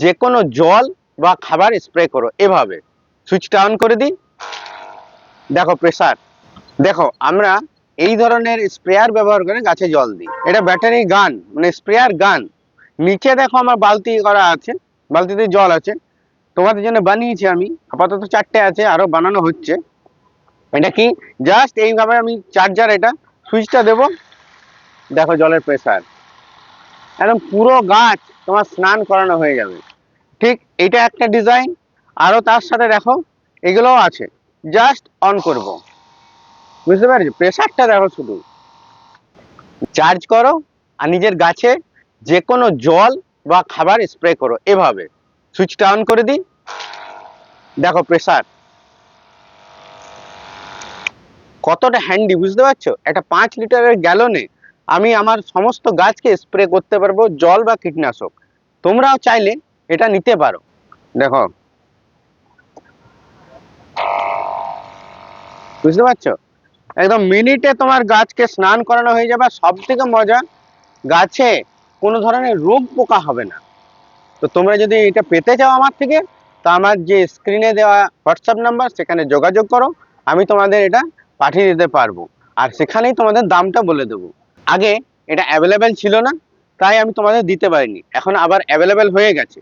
যে কোনো জল বা খাবার স্প্রে করো, এভাবে। সুইচটা অন করে দিই। দেখো প্রেসার দেখো, আমরা এই ধরনের স্প্রেয়ার ব্যবহার করে গাছে জল দিই। এটা ব্যাটারি গান মানে স্প্রেয়ার গান নিচে দেখো আমার বালতি করা আছে, বালতিতে জল আছে। তোমাদের জন্য বানিয়েছি আমি। আপাতত চারটে আছে, আরও বানানো হচ্ছে। এটা কি? জাস্ট এইভাবে আমি চার্জার এটা সুইচটা দেব। দেখো জলের প্রেসার একদম পুরো গাছ তোমার স্নান করানো হয়ে যাবে। ঠিক এটা একটা ডিজাইন আরও তার সাথে দেখো, এগুলোও আছে। জাস্ট অন করব। বুঝতে পারছি? প্রেসারটা দেখো শুধু। চার্জ করো আর নিজের গাছে যে কোনো জল বা খাবার স্প্রে করো, এভাবে। সুইচটা অন করে দিই। দেখো প্রেসার কতটা হ্যান্ডি বুঝতে পারছ? একটা পাঁচ লিটারের গ্যালনে আমি আমার সমস্ত গাছকে স্প্রে করতে পারব, জল বা কীটনাশক। তোমরাও চাইলে এটা নিতে পারো। দেখো। বুঝতে পারছ? একদম মিনিটে তোমার গাছকে স্নান করানো হয়ে যাবে। সব থেকে মজা, গাছে কোনো ধরনের রোগ পোকা হবে না। তো তোমরা যদি এটা পেতে চাও আমার থেকে, তো আমার যে স্ক্রিনে দেওয়া হোয়াটসঅ্যাপ নাম্বার সেখানে যোগাযোগ করো। আমি তোমাদের এটা পাঠিয়ে দিতে পারব। আর সেখানেই তোমাদের দামটা বলে দেবো। আগে এটা অ্যাভেলেবেল ছিল না, তাই আমি তোমাদের দিতে পারিনি। এখন আবার অ্যাভেলেবেল হয়ে গেছে।